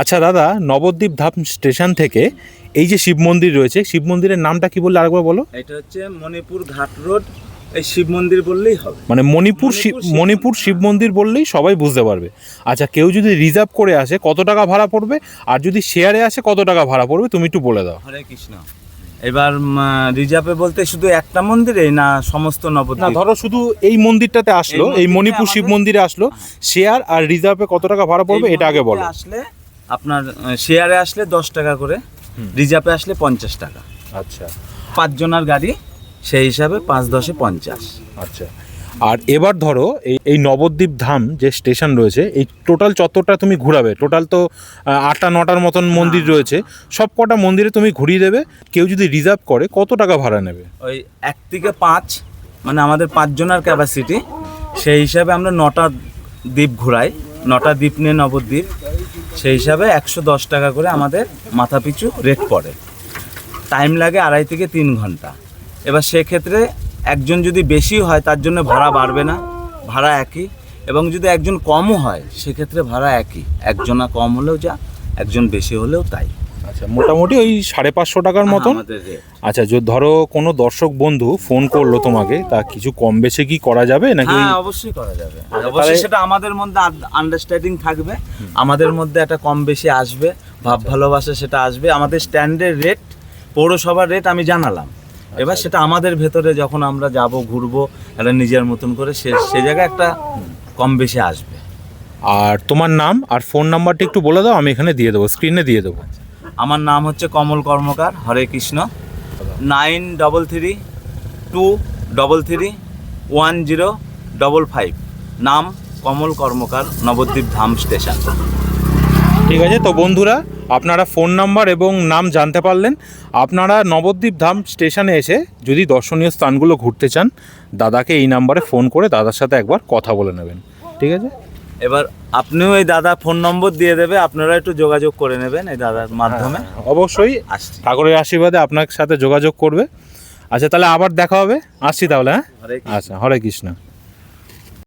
আচ্ছা দাদা নবদ্বীপ ধাম স্টেশন থেকে এই যে শিব মন্দির রয়েছে শিব মন্দিরের নামটা কি বললে আরেকবার বলো? এটা হচ্ছে মণিপুর ঘাট রোড এই শিব মন্দির বললেই হবে। মানে মণিপুর মণিপুর শিব মন্দির বললেই সবাই বুঝতে পারবে। আচ্ছা কেউ যদি রিজার্ভ করে আসে কত টাকা ভাড়া পড়বে? আর যদি শেয়ারে আসে কত টাকা ভাড়া পড়বে? তুমি একটু বলে দাও। হরে কৃষ্ণ। এবার রিজার্ভে বলতে শুধু একটা মন্দিরে না সমস্ত নবদ্বীপ? না ধরো শুধু এই মন্দিরটাতে আসলো এই এই মণিপুর শিব মন্দিরে আসলো শেয়ার আর রিজার্ভে কত টাকা ভাড়া পড়বে? এটা আগে বলো। আসলে আপনার শেয়ারে আসলে দশ টাকা করে রিজার্ভে আসলে পঞ্চাশ টাকা। আচ্ছা। পাঁচজনের গাড়ি সেই হিসাবে পাঁচ দশে পঞ্চাশ। আচ্ছা। আর এবার ধরো এই এই নবদ্বীপ ধাম যে স্টেশন রয়েছে এই টোটাল চত্বরটা তুমি ঘোরাবে। টোটাল তো আটটা নটার মতন মন্দির রয়েছে। সব কটা মন্দিরে তুমি ঘুরিয়ে দেবে। কেউ যদি রিজার্ভ করে কত টাকা ভাড়া নেবে? ওই এক থেকে পাঁচ মানে আমাদের পাঁচজনের ক্যাপাসিটি সেই হিসাবে আমরা নটা দ্বীপ ঘুরাই। নটা দ্বীপ নিয়ে নবদ্বীপ। সেই হিসাবে একশো দশ টাকা করে আমাদের মাথা পিছু রেট পড়ে। টাইম লাগে আড়াই থেকে তিন ঘণ্টা। এবার সেক্ষেত্রে একজন যদি বেশি হয়, তার জন্য ভাড়া বাড়বে না, ভাড়া একই। এবং যদি একজন কমও হয়, সেক্ষেত্রে ভাড়া একই। একজনা কম হলেও যা, একজন বেশি হলেও তাই। আচ্ছা মোটামুটি ওই সাড়ে পাঁচশো টাকার মতন? আচ্ছা যদি ধরো কোনো দর্শক বন্ধু ফোন করল তোমাকে তা কিছু কম বেশি কি করা যাবে নাকি হ্যাঁ অবশ্যই করা যাবে। অবশ্যই সেটা আমাদের মধ্যে আন্ডারস্ট্যান্ডিং থাকবে। আমাদের মধ্যে একটা কম বেশি আসবে ভাব ভালোবাসা সেটা আসবে। আমাদের স্ট্যান্ডের রেট পৌরসভার রেট আমি জানালাম। এবার সেটা আমাদের ভেতরে যখন আমরা যাব ঘুরবো একটা নিজের মতন করে সে সে জায়গায় একটা কম বেশি আসবে। আর তোমার নাম আর ফোন নাম্বারটা একটু বলে দাও আমি এখানে দিয়ে দেবো স্ক্রিনে দিয়ে দেবো। আমার নাম হচ্ছে Kamal Karmakar, Hare Krishna. Nine double three two double three one zero double five. নাম কমল কর্মকার, নবদ্বীপ ধাম স্টেশন। ঠিক আছে, তো বন্ধুরা, আপনারা ফোন নাম্বার এবং নাম জানতে পারলেন। আপনারা নবদ্বীপ ধাম স্টেশনে এসে যদি দর্শনীয় স্থানগুলো ঘুরতে চান, দাদাকে এই নাম্বারে ফোন করে দাদার সাথে একবার কথা বলে নেবেন। ঠিক আছে? এবার আপনিও এই দাদা ফোন নম্বর দিয়ে দেবে আপনারা একটু যোগাযোগ করে নেবেন এই দাদার মাধ্যমে। অবশ্যই। আসছি। ঠাকুরের আশীর্বাদে আপনার সাথে যোগাযোগ করবে। আচ্ছা তাহলে আবার দেখা হবে। আসছি তাহলে হ্যাঁ? আচ্ছা হরে কৃষ্ণ।